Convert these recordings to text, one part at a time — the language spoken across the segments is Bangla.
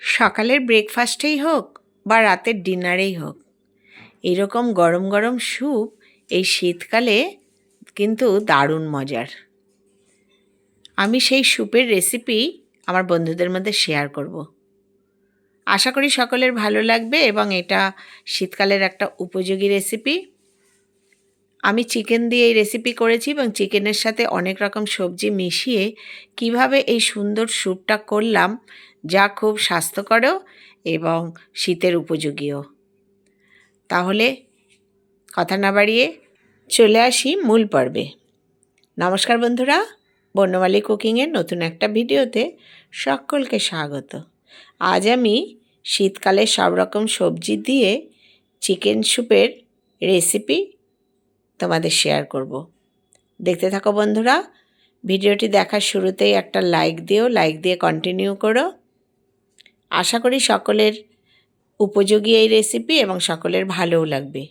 সকালের ব্রেকফাস্টেই হোক বা রাতের ডিনারেই হোক। এরকম গরম গরম স্যুপ এই শীতকালে কিন্তু দারুণ মজার। আমি সেই স্যুপের রেসিপি আমার বন্ধুদের মধ্যে শেয়ার করব। আশা করি সকলের ভালো লাগবে এবং এটা শীতকালের একটা উপযোগী রেসিপি আমি চিকেন দিয়ে এই রেসিপি করেছি এবং চিকেনের সাথে অনেক রকম সবজি মিশিয়ে কীভাবে এই সুন্দর স্যুপটা করলাম যা খুব স্বাস্থ্যকরও এবং শীতের উপযোগীও। তাহলে কথা না বাড়িয়ে চলে আসি মূল পর্বে। নমস্কার বন্ধুরা, বর্ণমালী কুকিংয়ের নতুন একটা ভিডিওতে সকলকে স্বাগত। আজ আমি শীতকালে সব রকম সবজি দিয়ে চিকেন স্যুপের রেসিপি তোমাদের শেয়ার করব। দেখতে থাকো বন্ধুরা, ভিডিওটি দেখার শুরুতেই একটা লাইক দিও লাইক দিয়ে কন্টিনিউ করো। আশা করি সকলের উপযোগী এই রেসিপি এবং সকলের ভালোও লাগবে।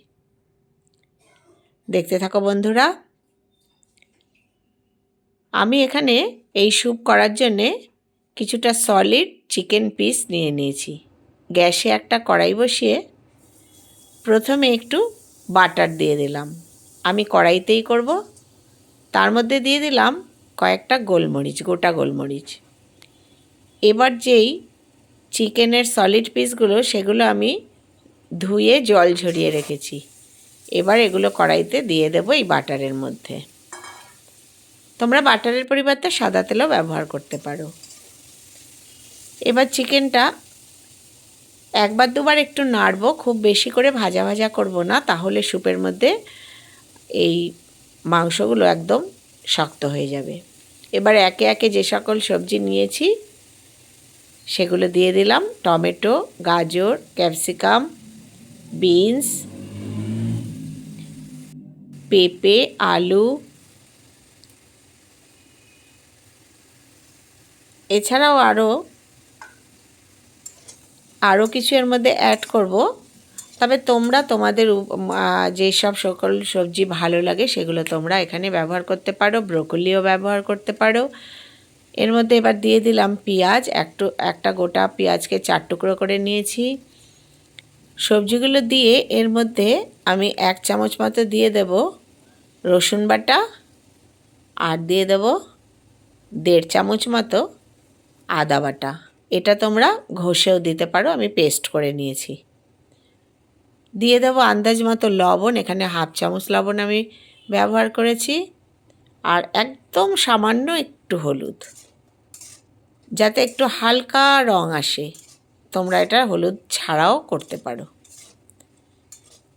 দেখতে থাকো বন্ধুরা, আমি এখানে এই স্যুপ করার জন্যে কিছুটা সলিড চিকেন পিস নিয়ে নিয়েছি। গ্যাসে একটা কড়াই বসিয়ে প্রথমে একটু বাটার দিয়ে দিলাম। আমি কড়াইতেই করব। তার মধ্যে দিয়ে দিলাম কয়েকটা গোলমরিচ, গোটা গোলমরিচ। এবার যেই চিকেনের সলিড পিসগুলো সেগুলো আমি ধুয়ে জল ঝরিয়ে রেখেছি। এবার এগুলো কড়াইতে দিয়ে দেবো এই বাটারের মধ্যে। তোমরা বাটারের পরিবর্তে সাদা তেলও ব্যবহার করতে পারো। এবার চিকেনটা একবার দুবার একটু নাড়বো। খুব বেশি করে ভাজা ভাজা করব না, তাহলে স্যুপের মধ্যে এই মাংসগুলো একদম শক্ত হয়ে যাবে। এবার একে একে যে সকল সবজি নিয়েছি, সেগুলো দিয়ে দিলাম। টমেটো, গাজর, ক্যাপসিকাম, বিনস, পেঁপে, আলু। এছাড়াও আরও আরও কিছু এর মধ্যে অ্যাড করব। তবে তোমরা তোমাদের যেসব সকল সবজি ভালো লাগে সেগুলো তোমরা এখানে ব্যবহার করতে পারো, ব্রোকলিও ব্যবহার করতে পারো। এর মধ্যে এবার দিয়ে দিলাম পেঁয়াজ একটু একটা গোটা পেঁয়াজকে চার টুকরো করে নিয়েছি। সবজিগুলো দিয়ে এর মধ্যে আমি এক চামচ মতো দিয়ে দেব রসুন বাটা আর দিয়ে দেব দেড় চামচ মতো আদা বাটা। এটা তোমরা ঘষেও দিতে পারো, আমি পেস্ট করে নিয়েছি। দিয়ে দেবো আন্দাজ মতো লবণ, এখানে হাফ চামচ লবণ আমি ব্যবহার করেছি। আর একদম সামান্য একটু হলুদ, যাতে একটু হালকা রং আসে। তোমরা এটা হলুদ ছাড়াও করতে পারো।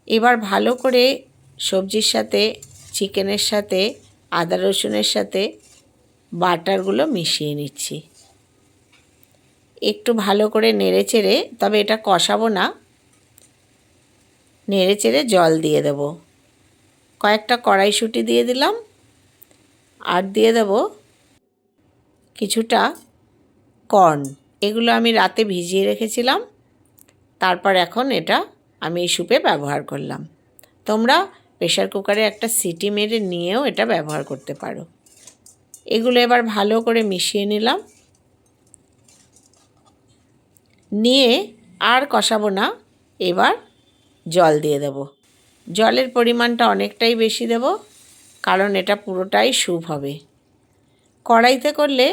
এবার ভালো করে সবজির সাথে, চিকেনের সাথে, আদা রসুনের সাথে বাটারগুলো মিশিয়ে নিচ্ছি। একটু ভালো করে নেড়ে চেড়ে, তবে এটা কষাবো না। নেড়ে চেড়ে জল দিয়ে দেব। কয়েকটা কড়াইশুঁটি দিয়ে দিলাম আর দিয়ে দেব কিছুটা কর্ন। এগুলো আমি রাতে ভিজিয়ে রেখেছিলাম। তারপর এখন এটা আমি এই স্যুপে ব্যবহার করলাম। তোমরা প্রেশার কুকারে একটা সিটি মেরে নিয়েও এটা ব্যবহার করতে পারো। এগুলো এবার ভালো করে মিশিয়ে নিলাম। নিয়ে আর কষাবো না। এবার জল দিয়ে দেব। জলের পরিমাণটা অনেকটাই বেশি দেব, কারণ এটা পুরোটাই স্যুপ হবে। কড়াইতে করলে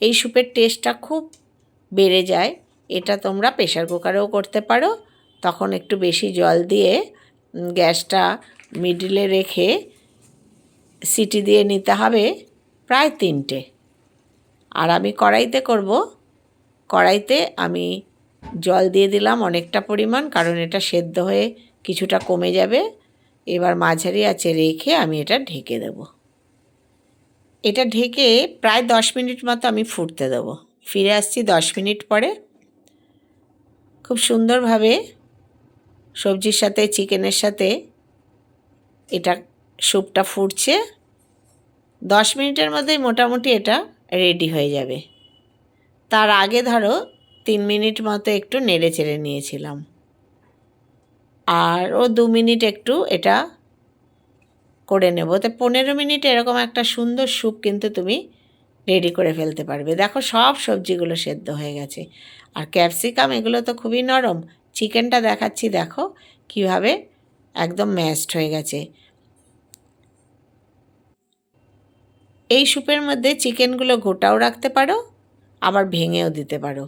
এই স্যুপের টেস্টটা খুব বেড়ে যায়। এটা তোমরা প্রেশার কুকারেও করতে পারো। তখন একটু বেশি জল দিয়ে গ্যাসটা মিডিলে রেখে সিটি দিয়ে নিতে হবে প্রায় তিনটে। আর আমি কড়াইতে করব। কড়াইতে আমি জল দিয়ে দিলাম অনেকটা পরিমাণ, কারণ এটা সেদ্ধ হয়ে কিছুটা কমে যাবে। এবার মাঝারি আছে রেখে আমি এটা ঢেকে দেব। এটা ঢেকে প্রায় দশ মিনিট মতো আমি ফুটতে দেবো। ফিরে আসছি দশ মিনিট পরে। খুব সুন্দরভাবে সবজির সাথে, চিকেনের সাথে এটা স্যুপটা ফুটছে। দশ মিনিটের মধ্যেই মোটামুটি এটা রেডি হয়ে যাবে। তার আগে ধরো তিন মিনিট মতো একটু নেড়ে চেড়ে নিয়েছিলাম। আর ও দু মিনিট একটু এটা করে নেব। তো পনেরো মিনিট এরকম একটা সুন্দর স্যুপ কিন্তু তুমি রেডি করে ফেলতে পারবে। দেখো সব সবজিগুলো সেদ্ধ হয়ে গেছে। আর ক্যাপসিকাম এগুলো তো খুবই নরম। চিকেনটা দেখাচ্ছি, দেখো কীভাবে একদম ম্যাশড হয়ে গেছে। এই স্যুপের মধ্যে চিকেনগুলো গোটাও রাখতে পারো, আবার ভেঙেও দিতে পারো।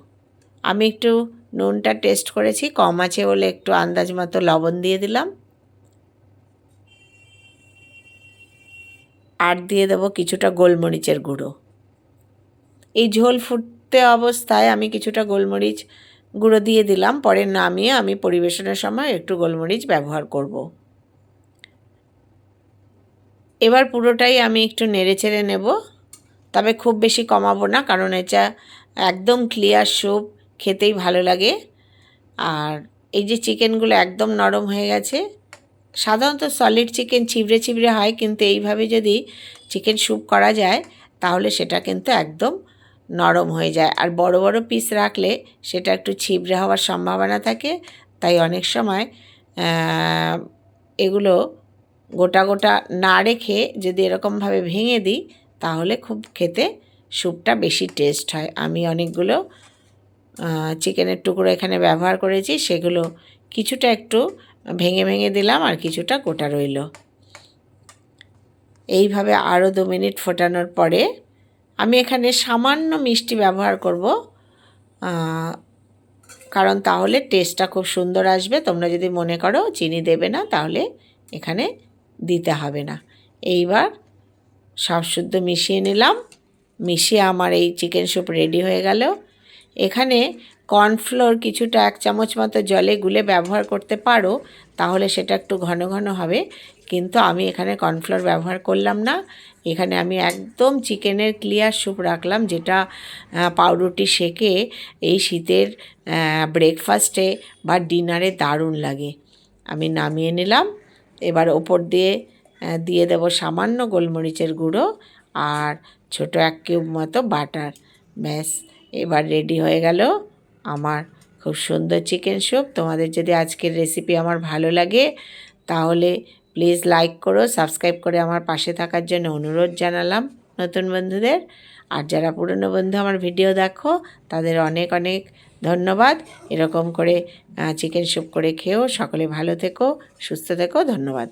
আমি একটু নুনটা টেস্ট করেছি, কম আছে বলে একটু আন্দাজ মতো লবণ দিয়ে দিলাম। আর দিয়ে দেবো কিছুটা গোলমরিচের গুঁড়ো। এই ঝোল ফুটতে অবস্থায় আমি কিছুটা গোলমরিচ গুঁড়ো দিয়ে দিলাম, পরে নামিয়ে আমি পরিবেশনের সময় একটু গোলমরিচ ব্যবহার করব। এবার পুরোটাই আমি একটু নেড়ে ছেড়ে নেব, তবে খুব বেশি কমাবো না, কারণ এটা একদম ক্লিয়ার স্যুপ খেতেই ভালো লাগে। আর এই যে চিকেনগুলো একদম নরম হয়ে গেছে। সাধারণত সলিড চিকেন ছিবড়ে ছিবড়ে হয়, কিন্তু এইভাবে যদি চিকেন স্যুপ করা যায়, তাহলে সেটা কিন্তু একদম নরম হয়ে যায়। আর বড় বড় পিস রাখলে সেটা একটু ছিবড়ে হওয়ার সম্ভাবনা থাকে। তাই অনেক সময় এগুলো গোটা গোটা না রেখে যদি এরকমভাবে ভেঙে দিই, তাহলে খুব খেতে স্যুপটা বেশি টেস্ট হয়। আমি অনেকগুলো চিকেনের টুকরো এখানে ব্যবহার করেছি, সেগুলো কিছুটা একটু ভেঙে ভেঙে দিলাম আর কিছুটা গোটা রইল। এইভাবে আরও দু মিনিট ফোটানোর পরে আমি এখানে সামান্য মিষ্টি ব্যবহার করব কারণ তাহলে টেস্টটা খুব সুন্দর আসবে। তোমরা যদি মনে করো চিনি দেবে না, তাহলে এখানে দিতে হবে না। এইবার সব শুদ্ধ মিশিয়ে নিলাম। মিশিয়ে আমার এই চিকেন স্যুপ রেডি হয়ে গেল। এখানে কর্নফ্লোর কিছুটা এক চামচ মতো জলে গুলে ব্যবহার করতে পারো, তাহলে সেটা একটু ঘন ঘন হবে। কিন্তু আমি এখানে কর্নফ্লোর ব্যবহার করলাম না। এখানে আমি একদম চিকেনের ক্লিয়ার স্যুপ রাখলাম, যেটা পাউরুটি সেকে এই শীতের ব্রেকফাস্টে বা ডিনারে দারুণ লাগে। আমি নামিয়ে নিলাম। এবার ওপর দিয়ে দিয়ে দেব সামান্য গোলমরিচের গুঁড়ো আর ছোট এক কিউব মতো বাটার। ব্যাস। এবার রেডি হয়ে গেল আমার খুব সুন্দর চিকেন স্যুপ তোমাদের যদি আজকের রেসিপি আমার ভালো লাগে, তাহলে প্লিজ লাইক করো সাবস্ক্রাইব করে আমার পাশে থাকার জন্য অনুরোধ জানালাম নতুন বন্ধুদের। আর যারা পুরনো বন্ধু আমার ভিডিও দেখো, তাদের অনেক অনেক ধন্যবাদ। এরকম করে চিকেন স্যুপ করে খেয়েও সকলে ভালো থেকো, সুস্থ থেকো, ধন্যবাদ।